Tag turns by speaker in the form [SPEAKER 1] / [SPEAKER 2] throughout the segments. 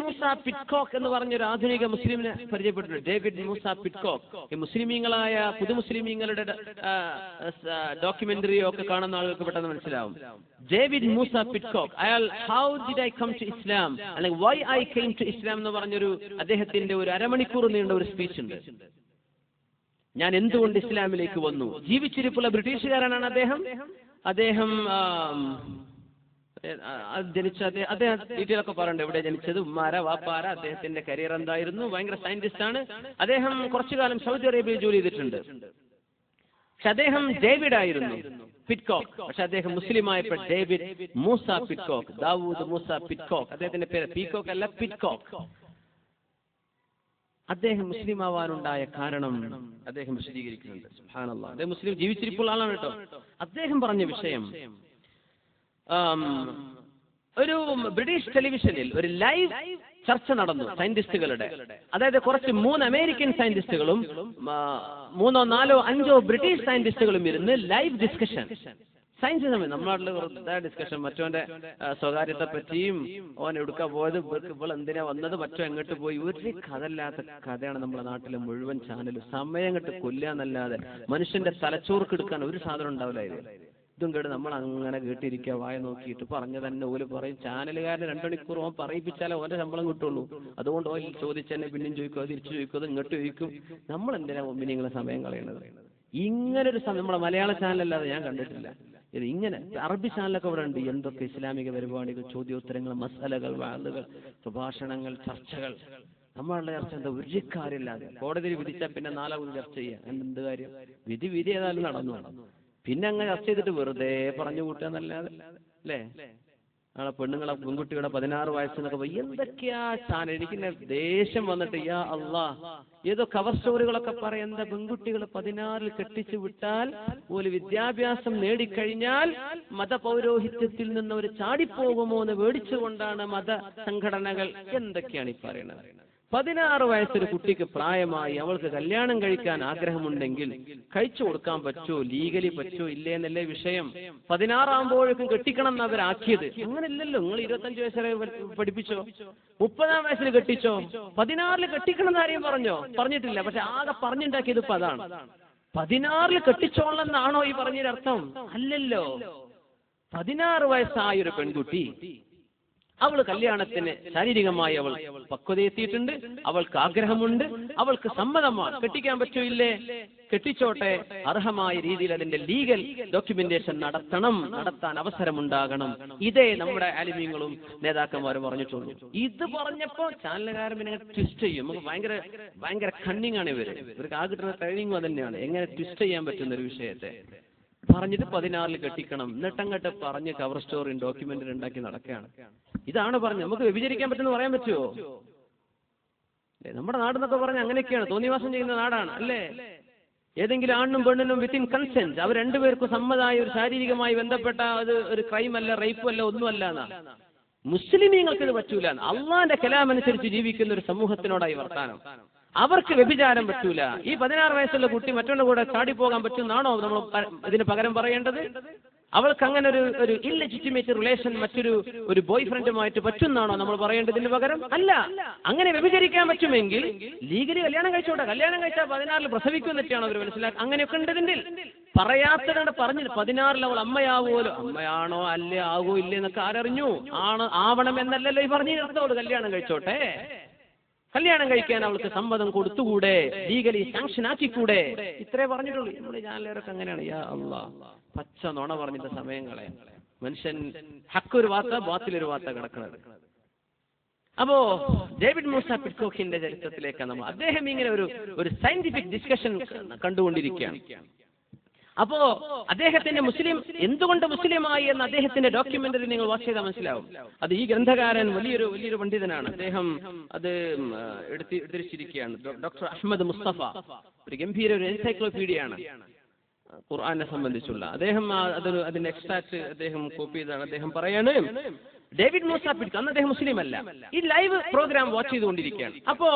[SPEAKER 1] മൂസ പിറ്റ്കോക്ക് എന്ന് പറഞ്ഞൊരു ആധുനിക മുസ്ലിമിനെ പരിചയപ്പെട്ടിട്ടുണ്ട്. David Musa Pitcock. ഈ മുസ്ലിമീങ്ങളായ പുതുമുസ്ലിമീങ്ങളുടെ ഡോക്യുമെന്ററിയോ ഒക്കെ കാണുന്ന ആളുകൾക്ക് പെട്ടെന്ന് മനസ്സിലാവും. David Musa Pitcock. അയാൾ how did I come to Islam അല്ലെങ്കിൽ why I came to Islam എന്ന് പറഞ്ഞൊരു അദ്ദേഹത്തിന്റെ ഒരു അരമണിക്കൂർ നീണ്ട ഒരു സ്പീച്ച് ഉണ്ട്. ഞാൻ എന്തുകൊണ്ട് ഇസ്ലാമിലേക്ക് വന്നു? ജീവിച്ചിരിപ്പുള്ള ബ്രിട്ടീഷുകാരനാണ് അദ്ദേഹം? അദ്ദേഹം അത് ജനിച്ച അദ്ദേഹം അദ്ദേഹം ഒക്കെ പറയണ്ട എവിടെ ജനിച്ചത് ഉമ്മാര വാപ്പാര അദ്ദേഹത്തിന്റെ കരിയർ എന്തായിരുന്നു ഭയങ്കര സയന്റിസ്റ്റ് ആണ്. അദ്ദേഹം കുറച്ചു കാലം സൗദി അറേബ്യയിൽ ജോലി ചെയ്തിട്ടുണ്ട്. പക്ഷെ അദ്ദേഹം ഡേവിഡ് ആയിരുന്നു പിറ്റ്കോക്ക് പക്ഷെ അദ്ദേഹം മുസ്ലിം ആയപ്പോൾ David Musa Pitcock Dawood Musa Pitcock അദ്ദേഹത്തിന്റെ പേര് പീകോക്ക് അല്ല പിറ്റ്കോക്ക് അദ്ദേഹം മുസ്ലിം ആവാനുണ്ടായ കാരണം അദ്ദേഹം വിശദീകരിക്കുന്നുണ്ട്. അദ്ദേഹം മുസ്ലിം ജീവിച്ചിരിപ്പുള്ള ആളാണ് കേട്ടോ. അദ്ദേഹം പറഞ്ഞ വിഷയം ഒരു ബ്രിട്ടീഷ് ടെലിവിഷനിൽ ഒരു ലൈവ് ചർച്ച നടന്നു സയന്റിസ്റ്റുകളുടെ. അതായത് കുറച്ച് മൂന്ന് അമേരിക്കൻ സയന്റിസ്റ്റുകളും മൂന്നോ നാലോ അഞ്ചോ ബ്രിട്ടീഷ് സയന്റിസ്റ്റുകളും ഇരുന്ന് ലൈവ് ഡിസ്കഷൻ. സയൻസ് സമയം നമ്മുടെ ഡിസ്കഷൻ. മറ്റോന്റെ സ്വകാര്യത്തെ പറ്റിയും ഓൻ എടുക്കാൻ പോയത് ഇവർക്ക് ഇപ്പോൾ എന്തിനാ വന്നത് മറ്റോ എങ്ങോട്ട് പോയി ഒരു കഥല്ലാത്ത കഥയാണ് നമ്മുടെ നാട്ടിലെ മുഴുവൻ ചാനലും. സമയം കെട്ട് കൊല്ലാന്നല്ലാതെ മനുഷ്യന്റെ തലച്ചോർക്ക് എടുക്കാൻ ഒരു സാധനം ഉണ്ടാവില്ല ഇതും കേട്ട് നമ്മൾ അങ്ങനെ കേട്ടിരിക്കുക വായ നോക്കിയിട്ട് പറഞ്ഞു തന്നെ ഓൽ പറയും. ചാനലുകാരന് രണ്ടു മണിക്കൂർ ഓൻ പറയിപ്പിച്ചാലേ ഓന്റെ ശമ്പളം കിട്ടുള്ളൂ. അതുകൊണ്ട് ഓൻ ചോദിച്ചെന്നെ പിന്നെയും ചോദിക്കും അത് തിരിച്ചു ചോദിക്കും അത് ഇങ്ങോട്ട് ചോദിക്കും. നമ്മൾ എന്തിനാ മുമ്പിനെ ഇങ്ങനെ സമയം കളയണത്? ഇങ്ങനെ ഒരു സമയം നമ്മുടെ മലയാള ചാനലല്ലാതെ ഞാൻ കണ്ടിട്ടില്ല. ഇത് ഇങ്ങനെ അറബി ചാനലൊക്കെ ഇവിടെ ഉണ്ട്. എന്തൊക്കെ ഇസ്ലാമിക പരിപാടികൾ ചോദ്യോത്തരങ്ങൾ മസാലകൾ വാളുകൾ പ്രഭാഷണങ്ങൾ ചർച്ചകൾ. നമ്മളുടെ ചർച്ച എന്താ? ഒരു കാര്യമില്ലാതെ. വിധിച്ചാൽ പിന്നെ നാലാമത് ചർച്ച ചെയ്യാം. എന്ത് കാര്യം? വിധി വിധി ഏതായാലും നടന്നു. പിന്നെ അങ്ങ് ചർച്ച ചെയ്തിട്ട് വെറുതെ പറഞ്ഞു കൂട്ടുക എന്നല്ലാതെ അല്ലേ? ആ പെണ്ണുങ്ങളെ പെൺകുട്ടികളെ പതിനാറ് വയസ്സിനൊക്കെ പോയി എന്തൊക്കെയാ ചാനൽ എനിക്ക് ദേഷ്യം വന്നിട്ട് യാ അള്ളാ ഏതോ കവർ സ്റ്റോറികളൊക്കെ പറയാം. എന്താ പെൺകുട്ടികൾ പതിനാറിൽ കെട്ടിച്ചു വിട്ടാൽ ഒരു വിദ്യാഭ്യാസം നേടിക്കഴിഞ്ഞാൽ മതപൗരോഹിത്യത്തിൽ നിന്ന് ഒരു ചാടിപ്പോകുമോ എന്ന് പേടിച്ചുകൊണ്ടാണ് മത സംഘടനകൾ എന്തൊക്കെയാണ് ഈ പറയുന്നത്? പതിനാറ് വയസ്സൊരു കുട്ടിക്ക് പ്രായമായി അവൾക്ക് കല്യാണം കഴിക്കാൻ ആഗ്രഹമുണ്ടെങ്കിൽ കഴിച്ചു കൊടുക്കാൻ പറ്റോ ലീഗലി പറ്റോ ഇല്ലേ എന്നല്ലേ വിഷയം? പതിനാറാകുമ്പോഴേക്കും കെട്ടിക്കണം എന്ന് അവരാക്കിയത് അങ്ങനെയല്ലല്ലോ നിങ്ങൾ ഇരുപത്തഞ്ച് വയസ്സ് വരെ പഠി- പഠിപ്പിച്ചോ? മുപ്പതാം വയസ്സിൽ കെട്ടിച്ചോ? പതിനാറിൽ കെട്ടിക്കണം എന്ന് ആരെയും പറഞ്ഞോ? പറഞ്ഞിട്ടില്ല. പക്ഷെ ആകെ പറഞ്ഞുണ്ടാക്കിയത് ഇപ്പൊ അതാണ്. പതിനാറിൽ കെട്ടിച്ചോളെന്നാണോ ഈ പറഞ്ഞതിന്റെ അർത്ഥം? അല്ലല്ലോ. പതിനാറ് വയസ്സായ ഒരു പെൺകുട്ടി അവൾ കല്യാണത്തിന് ശാരീരികമായി അവൾ പക്വതയെത്തിയിട്ടുണ്ട് അവൾക്ക് ആഗ്രഹമുണ്ട് അവൾക്ക് സമ്മതമാണ്. കെട്ടിക്കാൻ പറ്റൂല്ലേ? കെട്ടിച്ചോട്ടെ അർഹമായ രീതിയിൽ അതിന്റെ ലീഗൽ ഡോക്യുമെന്റേഷൻ നടത്തണം നടത്താൻ അവസരമുണ്ടാകണം. ഇതേ നമ്മുടെ ആലിമ്യങ്ങളും നേതാക്കന്മാരും പറഞ്ഞിട്ടുള്ളൂ. ഇത് പറഞ്ഞപ്പോ ചാനലുകാരൻ പിന്നെ ട്വിസ്റ്റ് ചെയ്യും. നമുക്ക് ഭയങ്കര ഭയങ്കര കണ്ണിങ്ങാണ് ഇവർ. ഇവർക്ക് ആ കിട്ടുന്ന ട്രെയിനിങ് തന്നെയാണ് എങ്ങനെ ട്വിസ്റ്റ് ചെയ്യാൻ പറ്റുന്ന ഒരു വിഷയത്തെ. പറഞ്ഞിട്ട് പതിനാറിൽ കെട്ടിക്കണം. എന്നിട്ടങ്ങട്ട് പറഞ്ഞ് കവർ സ്റ്റോറിയും ഡോക്യുമെന്ററി ഉണ്ടാക്കി നടക്കുകയാണ്. ഇതാണ് പറഞ്ഞത്. നമുക്ക് വ്യഭിചരിക്കാൻ പറ്റുമെന്ന് പറയാൻ പറ്റുമോ നമ്മുടെ നാടെന്നൊക്കെ പറഞ്ഞ അങ്ങനെയൊക്കെയാണ്. തോന്നിവാസം ചെയ്യുന്ന നാടാണ് അല്ലേ? ഏതെങ്കിലും ആണിനും പെണ്ണിനും വിത്തിൻ കൺസെന്റ് അവർ രണ്ടുപേർക്കും സമ്മതമായ ഒരു ശാരീരികമായി ബന്ധപ്പെട്ട അത് ഒരു ക്രൈം അല്ല റേപ്പ് അല്ല ഒന്നുമല്ല എന്നാ. മുസ്ലിമീങ്ങൾക്ക് ഇത് പറ്റൂല അള്ളാന്റെ കലാമനുസരിച്ച് ജീവിക്കുന്ന ഒരു സമൂഹത്തിനോടായി വർത്താനം. അവർക്ക് വ്യഭിചാരം പറ്റൂല. ഈ പതിനാറ് വയസ്സുള്ള കുട്ടി മറ്റുള്ള കൂടെ ചാടിപ്പോകാൻ പറ്റുന്നാണോ നമ്മൾ ഇതിന് പകരം പറയേണ്ടത്? അവൾക്ക് അങ്ങനെ ഒരു ഒരു ഇല്ലെജിറ്റിമേറ്റ് റിലേഷൻ മറ്റൊരു ഒരു ബോയ് ഫ്രണ്ടുമായിട്ട് പറ്റുന്നാണോ നമ്മൾ പറയേണ്ടതിന് പകരം? അല്ല. അങ്ങനെ വ്യഭിചരിക്കാൻ പറ്റുമെങ്കിൽ ലീഗലി കല്യാണം കഴിച്ചോട്ടെ. കല്യാണം കഴിച്ചാൽ പതിനാറിൽ പ്രസവിക്കും എന്നൊക്കെയാണ് അവർ മനസ്സിലാക്കുക അങ്ങനെയൊക്കെ ഉണ്ട് ഇതിന്റെ പറയാത്തതുകൊണ്ട് പറഞ്ഞു പതിനാറിൽ അവൾ അമ്മയാവുമല്ലോ. അമ്മയാണോ അല്ലേ ആകോ ഇല്ലേ എന്നൊക്കെ ആരറിഞ്ഞു. ആണ് ആവണം എന്നല്ലല്ലോ ഈ പറഞ്ഞു അവൾ കല്യാണം കഴിച്ചോട്ടെ. കല്യാണം കഴിക്കാൻ അവൾക്ക് സമ്മതം കൊടുത്തുകൂടെ? ലീഗലി സാങ്ഷൻ ആക്കിക്കൂടെ? ഇത്രേ പറഞ്ഞിട്ടുള്ളൂ. നമ്മുടെ ചാനലുകാരൊക്കെ അങ്ങനെയാണ്. യാ പച്ച നുണ പറഞ്ഞിട്ട് സമയങ്ങളെ മനുഷ്യൻ ഹക്കൊരു വാർത്ത ബാത്തിലൊരു വാർത്ത കിടക്കുന്നത് അപ്പോ ഡേവിഡ് മൂസ പിറ്റ്കോക്കിന്റെ ചരിത്രത്തിലേക്കാണ് നമ്മൾ അദ്ദേഹം ഇങ്ങനെ ഒരു ഒരു സയന്റിഫിക് ഡിസ്കഷൻ കണ്ടുകൊണ്ടിരിക്കുകയാണ്. അപ്പോ അദ്ദേഹത്തിന്റെ മുസ്ലിം എന്തുകൊണ്ട് മുസ്ലിമായി എന്ന് അദ്ദേഹത്തിന്റെ ഡോക്യുമെന്ററി നിങ്ങൾ വാച്ച് ചെയ്താൽ മനസ്സിലാവും. അത് ഈ ഗ്രന്ഥകാരൻ വലിയൊരു വലിയൊരു പണ്ഡിതനാണ്. അദ്ദേഹം അത് എടുത്തി എടുത്തിരിച്ചിരിക്കുകയാണ്. ഡോക്ടർ അഹമ്മദ് മുസ്തഫ. ഒരു ഗംഭീര ഒരു എൻസൈക്ലോപീഡിയാണ് ഖുർആനെ സംബന്ധിച്ചുള്ള. അദ്ദേഹം അതൊരു അതിന്റെ എക്സ്ട്രാക്ട് അദ്ദേഹം കോപ്പി ചെയ്താണ്. അദ്ദേഹം പറയാണ് ഡേവിഡ് മൂസ പിടിച്ചു. അന്ന് അദ്ദേഹം മുസ്ലിം അല്ല ഈ ലൈവ് പ്രോഗ്രാം വാച്ച് ചെയ്തുകൊണ്ടിരിക്കുകയാണ്. അപ്പോ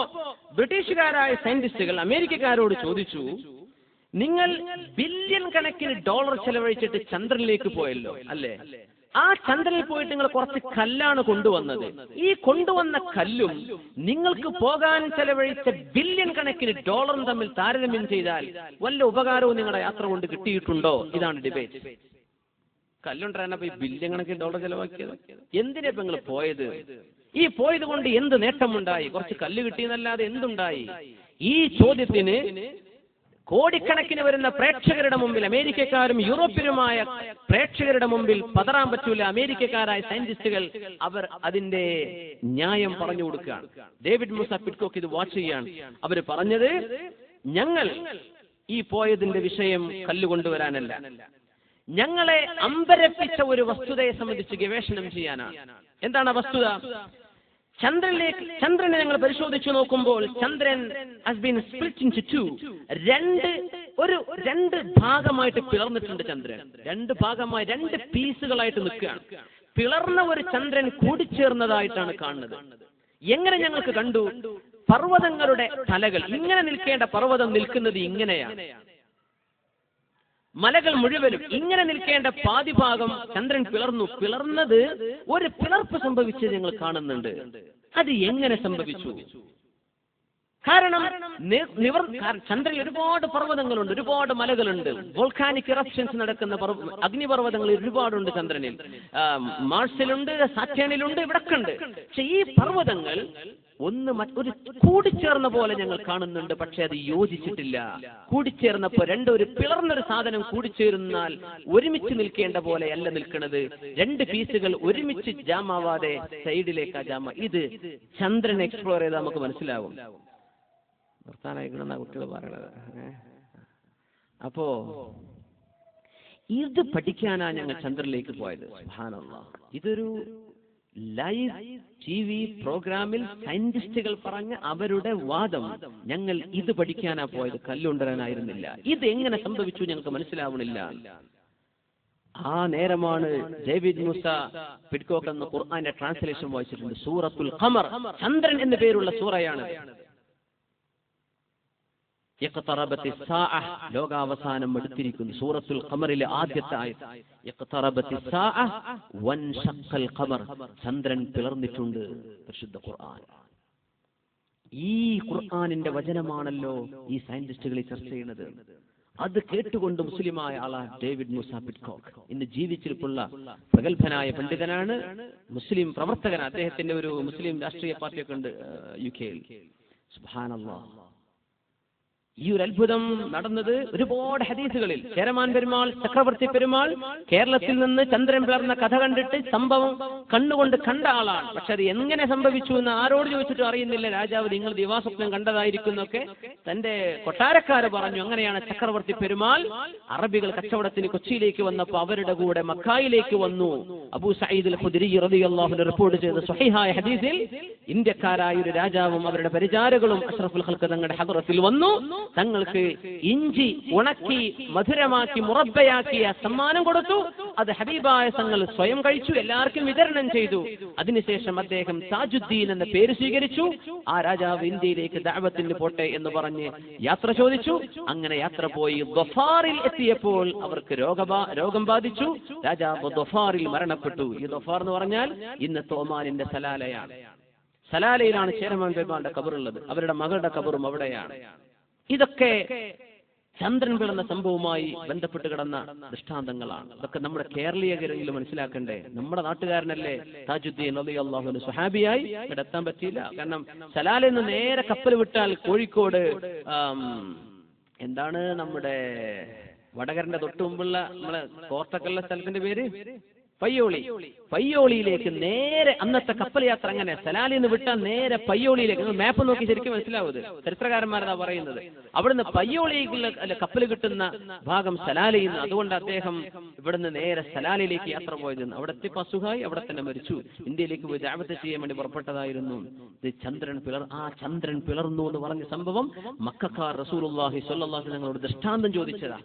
[SPEAKER 1] ബ്രിട്ടീഷുകാരായ സയന്റിസ്റ്റുകൾ അമേരിക്കക്കാരോട് ചോദിച്ചു നിങ്ങൾ ബില്യൺ കണക്കിന് ഡോളർ ചെലവഴിച്ചിട്ട് ചന്ദ്രനിലേക്ക് പോയല്ലോ അല്ലേ? ആ ചന്ദ്രനിൽ പോയിട്ട് നിങ്ങൾ കുറച്ച് കല്ലാണ് കൊണ്ടുവന്നത്. ഈ കൊണ്ടുവന്ന കല്ലും നിങ്ങൾക്ക് പോകാൻ ചെലവഴിച്ച ബില്യൺ കണക്കിന് ഡോളറും തമ്മിൽ താരതമ്യം ചെയ്താൽ വല്ല ഉപകാരവും നിങ്ങളുടെ യാത്ര കൊണ്ട് കിട്ടിയിട്ടുണ്ടോ? ഇതാണ് ഡിബേറ്റ് കല്ലുണ്ടായിരുന്നപ്പോ ഈ ബില്യൺ കണക്കിന് ഡോളർ ചെലവാക്കിയത്? എന്തിനാ ഇപ്പൊ നിങ്ങൾ പോയത്? ഈ പോയത് കൊണ്ട് എന്ത് നേട്ടമുണ്ടായി? കുറച്ച് കല്ല് കിട്ടിയെന്നല്ലാതെ എന്തുണ്ടായി? ഈ ചോദ്യത്തിന് കോടിക്കണക്കിന് വരുന്ന പ്രേക്ഷകരുടെ മുമ്പിൽ അമേരിക്കക്കാരും യൂറോപ്യരുമായ പ്രേക്ഷകരുടെ മുമ്പിൽ പതറാൻ പറ്റൂല. അമേരിക്കക്കാരായ സയന്റിസ്റ്റുകൾ അവർ അതിന്റെ ന്യായം പറഞ്ഞു കൊടുക്കുകയാണ്. ഡേവിഡ് മുസ പിറ്റ്കോക്ക് ഇത് വാച്ച് ചെയ്യാണ് അവർ പറഞ്ഞത് ഞങ്ങൾ ഈ പോയതിന്റെ വിഷയം കല്ലുകൊണ്ടുവരാനല്ല. ഞങ്ങളെ അമ്പരപ്പിച്ച ഒരു വസ്തുതയെ സംബന്ധിച്ച് ഗവേഷണം ചെയ്യാനാണ്. എന്താണ് വസ്തുത? ചന്ദ്രനിലേക്ക് ചന്ദ്രനെ ഞങ്ങൾ പരിശോധിച്ചു നോക്കുമ്പോൾ ചന്ദ്രൻ has been split in two രണ്ട് ഒരു രണ്ട് ഭാഗമായിട്ട് പിളർന്നിട്ടുണ്ട് ചന്ദ്രൻ. രണ്ട് ഭാഗമായി രണ്ട് പീസുകളായിട്ട് നിൽക്കുകയാണ്. പിളർന്ന ഒരു ചന്ദ്രൻ കൂടിച്ചേർന്നതായിട്ടാണ് കാണുന്നത്. എങ്ങനെ ഞങ്ങൾക്ക് കണ്ടു? പർവതങ്ങളുടെ തലകൾ. ഇങ്ങനെ നിൽക്കേണ്ട പർവതം നിൽക്കുന്നത് ഇങ്ങനെയാണ്. മലകൾ മുഴുവനും ഇങ്ങനെ നിൽക്കേണ്ട പാതിഭാഗം ചന്ദ്രൻ പിളർന്നു. പിളർന്നത് ഒരു പിളർപ്പ് സംഭവിച്ചത് ഞങ്ങൾ കാണുന്നുണ്ട്. അത് എങ്ങനെ സംഭവിച്ചു? കാരണം നിവർ ചന്ദ്രൻ ചന്ദ്രനിൽ ഒരുപാട് പർവതങ്ങളുണ്ട് ഒരുപാട് മലകളുണ്ട്. വോൾക്കാനിക് ഇറപ്ഷൻസ് നടക്കുന്ന പർവ- അഗ്നിപർവതങ്ങൾ ഒരുപാടുണ്ട് ചന്ദ്രനിൽ. ആ, മാർസിലുണ്ട് സാറ്റേണിലുണ്ട് ഇവിടൊക്കെ ഉണ്ട് പക്ഷെ ഈ പർവതങ്ങൾ ഒന്ന് ഒരു കൂടിച്ചേർന്ന പോലെ ഞങ്ങൾ കാണുന്നുണ്ട് പക്ഷെ അത് യോജിച്ചിട്ടില്ല. കൂടിച്ചേർന്നപ്പോ രണ്ട് ഒരു പിളർന്നൊരു സാധനം കൂടിച്ചേരുന്നാൽ ഒരുമിച്ച് നിൽക്കേണ്ട പോലെ അല്ല നിൽക്കുന്നത് രണ്ട് പീസുകൾ ഒരുമിച്ച് ജാമാവാതെ സൈഡിലേക്കാ ജാമ ഇത് ചന്ദ്രൻ എക്സ്പ്ലോർ ചെയ്താൽ നമുക്ക് മനസ്സിലാവും. നിർത്താനായിക്കണമെന്നാ കുട്ടികൾ പറയണത്? അപ്പോ ഇത് പഠിക്കാനാ ഞങ്ങൾ ചന്ദ്രനിലേക്ക് പോയത്. ഇതൊരു ലൈവ് ടി വി പ്രോഗ്രാമിൽ സയന്റിസ്റ്റുകൾ പറഞ്ഞ അവരുടെ വാദം ഞങ്ങൾ ഇത് പഠിക്കാനാ പോയത്. കല്ലുണ്ടരാനായിരുന്നില്ല. ഇത് എങ്ങനെ സംഭവിച്ചു ഞങ്ങൾക്ക് മനസ്സിലാവണില്ല. ആ നേരമാണ് ഡേവിഡ് മുസ പിഡ്കോക്ക് എന്ന ഖുർആന്റെ ട്രാൻസ്ലേഷൻ വായിച്ചിട്ടുണ്ട്. സൂറത്തുൽ ഖമർ. ചന്ദ്രൻ എന്ന പേരുള്ള സൂറയാണ്. ലോകാവസാനം എടുത്തിരിക്കുന്നു. സൂറത്തുൽ ഖമറിലെ ആദ്യത്തെ ഖമർ. ചന്ദ്രൻ പിളർന്നിട്ടുണ്ട് പരിശുദ്ധ ഖുർആൻ. ഈ ഖുർആാനിന്റെ വചനമാണല്ലോ ഈ സയന്റിസ്റ്റുകൾ ചർച്ച ചെയ്യുന്നത്. അത് കേട്ടുകൊണ്ട് മുസ്ലിമായ ആളാണ് ഡേവിഡ് മൂസ പിറ്റ്കോക്ക്. ഇന്ന് ജീവിച്ചിരിപ്പുള്ള പ്രഗത്ഭനായ പണ്ഡിതനാണ് മുസ്ലിം പ്രവർത്തകൻ അദ്ദേഹത്തിന്റെ ഒരു മുസ്ലിം രാഷ്ട്രീയ പാർട്ടിയൊക്കെ ഉണ്ട് യു കെയിൽ സുബ്ഹാനല്ലാഹ്. ഈ ഒരു അത്ഭുതം നടന്നത് ഒരുപാട് ഹദീസുകളിൽ. ചേരമാൻ പെരുമാൾ ചക്രവർത്തി പെരുമാൾ കേരളത്തിൽ നിന്ന് ചന്ദ്രൻ പിളർന്ന കഥ കണ്ടിട്ട് സംഭവം കണ്ണുകൊണ്ട് കണ്ട ആളാണ്. പക്ഷെ അത് എങ്ങനെ സംഭവിച്ചു എന്ന് ആരോട് ചോദിച്ചിട്ടും അറിയുന്നില്ല. രാജാവ് നിങ്ങൾ ദിവാസ്വപ്നം കണ്ടതായിരിക്കുന്നൊക്കെ തന്റെ കൊട്ടാരക്കാര് പറഞ്ഞു അങ്ങനെയാണ് ചക്രവർത്തി പെരുമാൾ അറബികൾ കച്ചവടത്തിന് കൊച്ചിയിലേക്ക് വന്നപ്പോൾ അവരുടെ കൂടെ മക്കായിലേക്ക് വന്നു. അബൂ സയ്യിദ് ഖുദരി റിപ്പോർട്ട് ചെയ്ത സ്വഹീഹായ ഹദീസിൽ ഇന്ത്യക്കാരായ ഒരു രാജാവും അവരുടെ പരിചാരകളും അഷ്റഫുൽ ഹൽക്ക് തങ്ങളുടെ ഹദറത്തിൽ വന്നു. തങ്ങൾക്ക് ഇഞ്ചി ഉണക്കി മധുരമാക്കി മുറബയാക്കിയ സമ്മാനം കൊടുത്തു. അത് ഹബീബായ തങ്ങൾ സ്വയം കഴിച്ചു എല്ലാവർക്കും വിതരണം ചെയ്തു. അതിനുശേഷം അദ്ദേഹം താജുദ്ദീൻ എന്ന പേര് സ്വീകരിച്ചു. ആ രാജാവ് ഇന്ത്യയിലേക്ക് ദാവത്തിന് പോട്ടെ എന്ന് പറഞ്ഞ് യാത്ര ചോദിച്ചു. അങ്ങനെ യാത്ര പോയി ദഫാറിൽ എത്തിയപ്പോൾ അവർക്ക് രോഗബാ രോഗം ബാധിച്ചു. രാജാവ് ദഫാറിൽ മരണപ്പെട്ടു. ഈ ദഫാർ എന്ന് പറഞ്ഞാൽ ഇന്നത്തെ ഒമാനിന്റെ സലാലയാണ്. സലാലയിലാണ് ചേരമാൻ പെരുമാളുടെ കബറുള്ളത്. അവരുടെ മകളുടെ കബറും അവിടെയാണ്. ഇതൊക്കെ ചന്ദ്രൻ പിളർന്ന സംഭവവുമായി ബന്ധപ്പെട്ട് കിടന്ന ദൃഷ്ടാന്തങ്ങളാണ്. ഇതൊക്കെ നമ്മുടെ കേരളീയകരിൽ മനസ്സിലാക്കണ്ടേ? നമ്മുടെ നാട്ടുകാരനല്ലേ താജുദ്ദീൻ അലി അള്ളാഹുന് സുഹാബിയായി ഇവിടെ എത്താൻ പറ്റിയില്ല. കാരണം സലാലിൽ നിന്ന് നേരെ കപ്പൽ വിട്ടാൽ കോഴിക്കോട് എന്താണ് നമ്മുടെ വടകരന്റെ തൊട്ടു മുമ്പുള്ള നമ്മളെ കോർട്ടക്കല്ല സ്ഥലത്തിന്റെ പേര്? പയ്യോളി. പയ്യോളിയിലേക്ക് നേരെ അന്നത്തെ കപ്പൽ യാത്ര അങ്ങനെ സലാലിൽ നിന്ന് വിട്ടാൽ നേരെ പയ്യോളിയിലേക്ക്. നിങ്ങൾ മാപ്പ് നോക്കി ശരിക്കും മനസ്സിലാവുന്നത് ചരിത്രകാരന്മാരാണ് പറയുന്നത്. അവിടുന്ന് പയ്യോളിയിലേക്ക് കപ്പൽ കിട്ടുന്ന ഭാഗം സലാലയിൽ നിന്ന് അതുകൊണ്ട് അദ്ദേഹം ഇവിടുന്ന് നേരെ സലാലിലേക്ക് യാത്ര പോയത്. അവിടെ എത്തിയപ്പോൾ അവിടെ തന്നെ മരിച്ചു. ഇന്ത്യയിലേക്ക് പോയി ദാവത്ത് ചെയ്യാൻ വേണ്ടി പുറപ്പെട്ടതായിരുന്നു. ഇത് ചന്ദ്രൻ പിളർ ആ ചന്ദ്രൻ പിളർന്നു എന്ന് പറഞ്ഞ സംഭവം മക്കാർ റസൂൽ അള്ളാഹി അലൈഹി ഞങ്ങളോട് ദൃഷ്ടാന്തം ചോദിച്ചതാ.